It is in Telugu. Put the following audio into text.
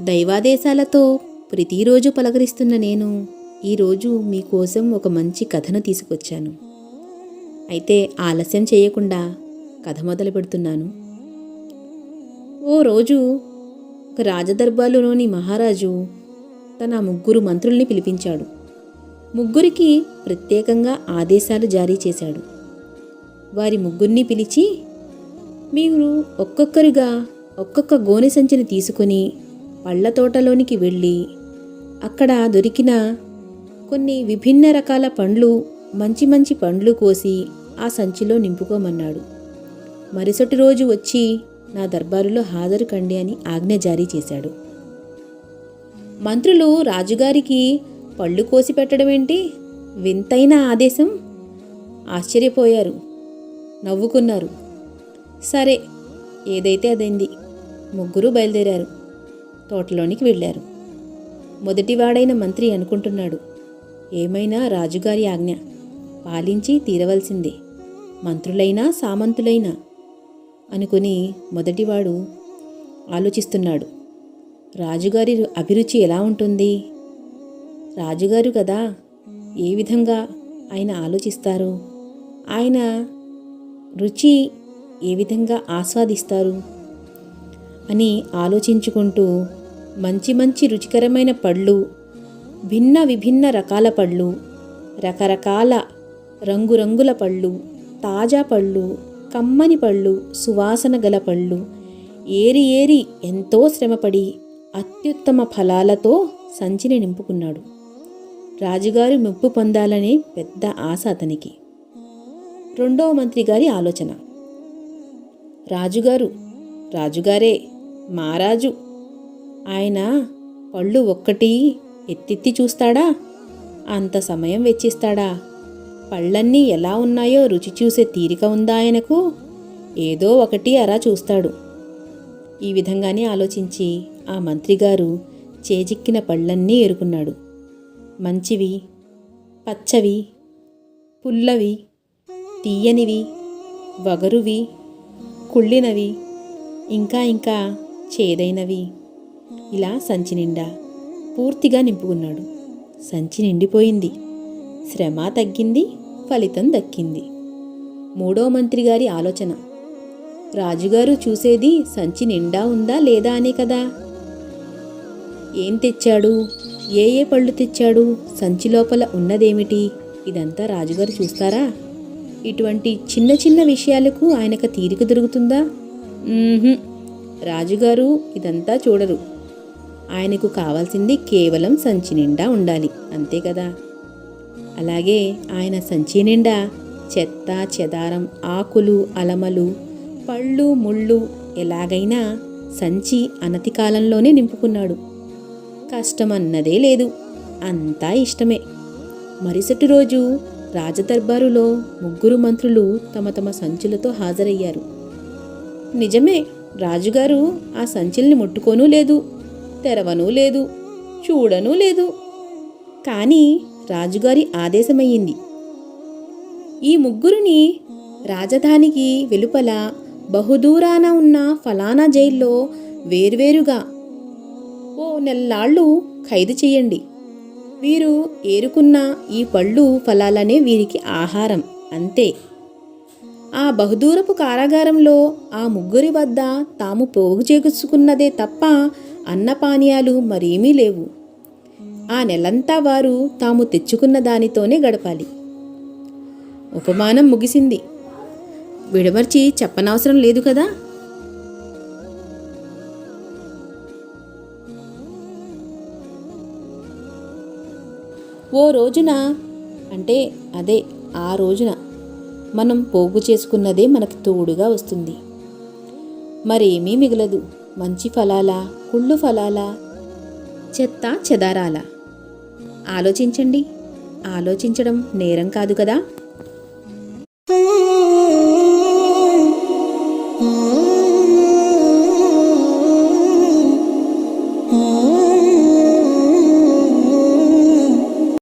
దైవాదేశాలతో ప్రతిరోజు పలకరిస్తున్న నేను ఈరోజు మీకోసం ఒక మంచి కథను తీసుకొచ్చాను. అయితే ఆలస్యం చేయకుండా కథ మొదలు పెడుతున్నాను. ఓ రోజు ఒక రాజదర్బారులోని మహారాజు తన ముగ్గురు మంత్రుల్ని పిలిపించాడు. ముగ్గురికి ప్రత్యేకంగా ఆదేశాలు జారీ చేశాడు. వారి ముగ్గురిని పిలిచి మీరు ఒక్కొక్కరుగా ఒక్కొక్క గోనె సంచిని తీసుకొని పళ్ళ తోటలోనికి వెళ్ళి అక్కడ దొరికిన కొన్ని విభిన్న రకాల పండ్లు మంచి మంచి పండ్లు కోసి ఆ సంచిలో నింపుకోమన్నాడు. మరుసటి రోజు వచ్చి నా దర్బారులో హాజరు కండి అని ఆజ్ఞ జారీ చేశాడు. మంత్రులు రాజుగారికి పళ్ళు కోసి పెట్టడమేంటి వింతైన ఆదేశం. ఆశ్చర్యపోయారు. నవ్వుకున్నారు. సరే ఏదైతే అదైంది ముగ్గురు బయలుదేరారు. తోటలోనికి వెళ్ళారు. మొదటివాడైన మంత్రి అనుకుంటున్నాడు ఏమైనా రాజుగారి ఆజ్ఞ పాలించి తీరవలసిందే మంత్రులైనా సామంతులైనా అనుకుని మొదటివాడు ఆలోచిస్తున్నాడు రాజుగారి అభిరుచి ఎలా ఉంటుంది? రాజుగారు కదా ఏ విధంగా ఆయన ఆలోచిస్తారు? ఆయన రుచి ఏ విధంగా ఆస్వాదిస్తారు? అని ఆలోచించుకుంటూ మంచి మంచి రుచికరమైన పళ్ళు భిన్న విభిన్న రకాల పళ్ళు రకరకాల రంగురంగుల పళ్ళు తాజా పళ్ళు కమ్మని పళ్ళు సువాసన గల పళ్ళు ఏరి ఏరి ఎంతో శ్రమపడి అత్యుత్తమ ఫలాలతో సంచిని నింపుకున్నాడు. రాజుగారు మెప్పు పొందాలనే పెద్ద ఆశ అతనికి. రెండవ మంత్రి గారి ఆలోచన. రాజుగారు రాజుగారే మారాజు ఆయన పళ్ళు ఒక్కటి ఎత్తెత్తి చూస్తాడా? అంత సమయం వెచ్చిస్తాడా? పళ్ళన్నీ ఎలా ఉన్నాయో రుచి చూసే తీరిక ఉందా ఆయనకు? ఏదో ఒకటి అరా చూస్తాడు. ఈ విధంగానే ఆలోచించి ఆ మంత్రిగారు చేజిక్కిన పళ్ళన్నీ ఏరుకున్నాడు. మంచివి పచ్చవి పుల్లవి తీయనివి వగరువి కుళ్ళినవి ఇంకా ఇంకా చేదైనవి. ఇలా సంచి నిండా పూర్తిగా నింపుకున్నాడు. సంచి నిండిపోయింది. శ్రమ తగ్గింది ఫలితం దక్కింది. మూడో మంత్రి గారి ఆలోచన. రాజుగారు చూసేది సంచి నిండా ఉందా లేదా అనే కదా. ఏం తెచ్చాడు? ఏ ఏ పళ్ళు తెచ్చాడు? సంచి లోపల ఉన్నదేమిటి? ఇదంతా రాజుగారు చూస్తారా? ఇటువంటి చిన్న చిన్న విషయాలకు ఆయనకు తీరిక దొరుకుతుందా? రాజుగారు ఇదంతా చూడరు. ఆయనకు కావాల్సింది కేవలం సంచి నిండా ఉండాలి. అంతే కదా? అలాగే ఆయన సంచి నిండా చెత్త చెదారం ఆకులు అలమలు పళ్ళు ముళ్ళు ఎలాగైనా సంచి అనతి కాలంలోనే నింపుకున్నాడు. కష్టమన్నదే లేదు. అంతా ఇష్టమే. మరుసటి రోజు రాజదర్బారులో ముగ్గురు మంత్రులు తమ తమ సంచులతో హాజరయ్యారు. నిజమే రాజుగారు ఆ సంచుల్ని ముట్టుకోనూ లేదు. తెరవనూ లేదు చూడనూ లేదు. కానీ రాజుగారి ఆదేశమయ్యింది. ఈ ముగ్గురిని రాజధానికి వెలుపల బహుదూరాన ఉన్న ఫలానా జైల్లో వేర్వేరుగా ఓ నెల్లాళ్ళు ఖైదు చెయ్యండి వీరు ఏరుకున్న ఈ పళ్ళు ఫలాలనే వీరికి ఆహారం అంతే. ఆ బహుదూరపు కారాగారంలో ఆ ముగ్గురి వద్ద తాము పోగు చేకుచుకున్నదే తప్ప అన్నపానీయాలు మరేమీ లేవు. ఆ నెలంతా వారు తాము తెచ్చుకున్న దానితోనే గడపాలి. ఉపమానం ముగిసింది. విడమర్చి చెప్పనవసరం లేదు కదా? ఓ రోజున అంటే అదే ఆ రోజున మనం పోగు చేసుకున్నదే మనకు తోడుగా వస్తుంది. మరేమీ మిగలదు. మంచి ఫలాలా? కుళ్ళు ఫలాలా? చెత్త చెదారాల? ఆలోచించండి. ఆలోచించడం నేరం కాదు కదా?